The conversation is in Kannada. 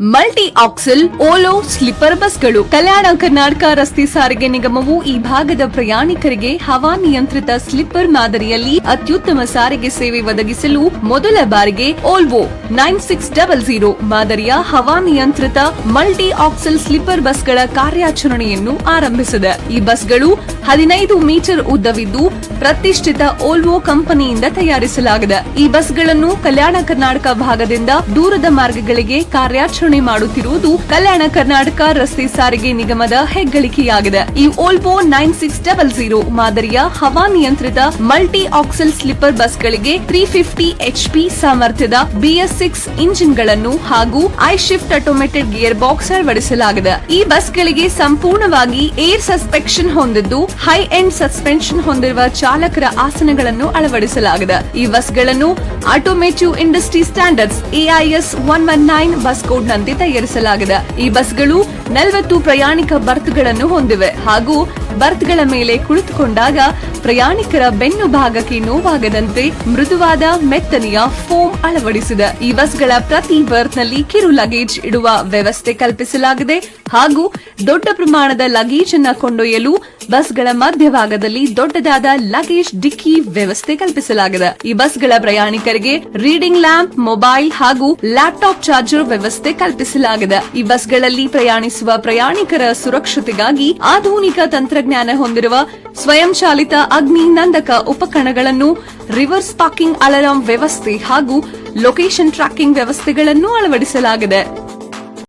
ಮಲ್ಟಿ ಆಕ್ಸಲ್ ಓಲೋ ಸ್ಲಿಪ್ಪರ್ ಬಸ್ಗಳು. ಕಲ್ಯಾಣ ಕರ್ನಾಟಕ ರಸ್ತೆ ಸಾರಿಗೆ ನಿಗಮವು ಈ ಭಾಗದ ಪ್ರಯಾಣಿಕರಿಗೆ ಹವಾನಿಯಂತ್ರಿತ ಸ್ಲಿಪ್ಪರ್ ಮಾದರಿಯಲ್ಲಿ ಅತ್ಯುತ್ತಮ ಸಾರಿಗೆ ಸೇವೆ ಒದಗಿಸಲು ಮೊದಲ ಬಾರಿಗೆ Volvo nine six double zero ಮಾದರಿಯ ಹವಾನಿಯಂತ್ರಿತ ಮಲ್ಟಿ ಆಕ್ಸಲ್ ಸ್ಲಿಪ್ಪರ್ ಬಸ್ಗಳ ಕಾರ್ಯಾಚರಣೆಯನ್ನು ಆರಂಭಿಸಿದೆ. ಈ ಬಸ್ಗಳು ಹದಿನೈದು ಮೀಟರ್ ಉದ್ದವಿದ್ದು ಪ್ರತಿಷ್ಠಿತ ಓಲ್ವೋ ಕಂಪನಿಯಿಂದ ತಯಾರಿಸಲಾಗಿದೆ. ಈ ಬಸ್ಗಳನ್ನು ಕಲ್ಯಾಣ ಕರ್ನಾಟಕ ಭಾಗದಿಂದ ದೂರದ ಮಾರ್ಗಗಳಿಗೆ ಕಾರ್ಯಾಚರಣೆ ಮಾಡುತ್ತಿರುವುದು ಕಲ್ಯಾಣ ಕರ್ನಾಟಕ ರಸ್ತೆ ಸಾರಿಗೆ ನಿಗಮದ ಹೆಗ್ಗಳಿಕೆಯಾಗಿದೆ. ಈ Volvo nine six double zero ಮಾದರಿಯ ಹವಾನಿಯಂತ್ರಿತ ಮಲ್ಟಿ ಆಕ್ಸಲ್ ಸ್ಲಿಪ್ಪರ್ ಬಸ್ಗಳಿಗೆ ತ್ರೀ ಫಿಫ್ಟಿ ಎಚ್ಪಿ ಸಾಮರ್ಥ್ಯದ ಬಿಎಸ್ ಸಿಕ್ಸ್ ಇಂಜಿನ್ಗಳನ್ನು ಹಾಗೂ I shift automated gear box ಅಳವಡಿಸಲಾಗಿದೆ. ಈ ಬಸ್ಗಳಿಗೆ ಸಂಪೂರ್ಣವಾಗಿ ಏರ್ ಸಸ್ಪೆಕ್ಷನ್ ಹೊಂದಿದ್ದು ಹೈ ಎಂಡ್ ಸಸ್ಪೆನ್ಷನ್ ಹೊಂದಿರುವ ಚಾಲಕರ ಆಸನಗಳನ್ನು ಅಳವಡಿಸಲಾಗಿದೆ. ಈ ಬಸ್ಗಳನ್ನು automotive industry standards AIS one one nine bus code ನಂತೆ ತಯಾರಿಸಲಾಗಿದೆ. ಈ ಬಸ್ಗಳು ನಲವತ್ತು ಪ್ರಯಾಣಿಕ ಬರ್ತ್ಗಳನ್ನು ಹೊಂದಿವೆ ಹಾಗೂ ಬರ್ತ್ಗಳ ಮೇಲೆ ಕುಳಿತುಕೊಂಡಾಗ ಪ್ರಯಾಣಿಕರ ಬೆನ್ನು ಭಾಗಕ್ಕೆ ನೋವಾಗದಂತೆ ಮೃದುವಾದ ಮೆತ್ತನೆಯ ಫೋಮ್ ಅಳವಡಿಸಿದೆ ಈ ಬಸ್ಗಳ ಪ್ರತಿ ಬರ್ತ್ನಲ್ಲಿ ಕಿರು ಲಗೇಜ್ ಇಡುವ ವ್ಯವಸ್ಥೆ ಕಲ್ಪಿಸಲಾಗಿದೆ ಹಾಗೂ ದೊಡ್ಡ ಪ್ರಮಾಣದ ಲಗೇಜ್ ಅನ್ನು ಕೊಂಡೊಯ್ಯಲು ಬಸ್ಗಳ ಮಧ್ಯಭಾಗದಲ್ಲಿ ದೊಡ್ಡದಾದ ಲಗೇಜ್ ಡಿಕ್ಕಿ ವ್ಯವಸ್ಥೆ ಕಲ್ಪಿಸಲಾಗಿದೆ. ಈ ಬಸ್ಗಳ ಪ್ರಯಾಣಿಕರಿಗೆ ರೀಡಿಂಗ್ ಲ್ಯಾಂಪ್, ಮೊಬೈಲ್ ಹಾಗೂ ಲ್ಯಾಪ್ಟಾಪ್ ಚಾರ್ಜರ್ ವ್ಯವಸ್ಥೆ ಕಲ್ಪಿಸಲಾಗಿದೆ. ಈ ಬಸ್ಗಳಲ್ಲಿ ಪ್ರಯಾಣಿಸುವ ಪ್ರಯಾಣಿಕರ ಸುರಕ್ಷತೆಗಾಗಿ ಆಧುನಿಕ ತಂತ್ರಜ್ಞಾನ ಹೊಂದಿರುವ ಸ್ವಯಂಚಾಲಿತ ಅಗ್ನಿ ನಂದಕ ಉಪಕರಣಗಳನ್ನು ರಿವರ್ಸ್ ಪಾರ್ಕಿಂಗ್ ಅಲಾರಾಂ ವ್ಯವಸ್ಥೆ ಹಾಗೂ ಲೊಕೇಶನ್ ಟ್ರ್ಯಾಕಿಂಗ್ ವ್ಯವಸ್ಥೆಗಳನ್ನು ಅಳವಡಿಸಲಾಗಿದೆ.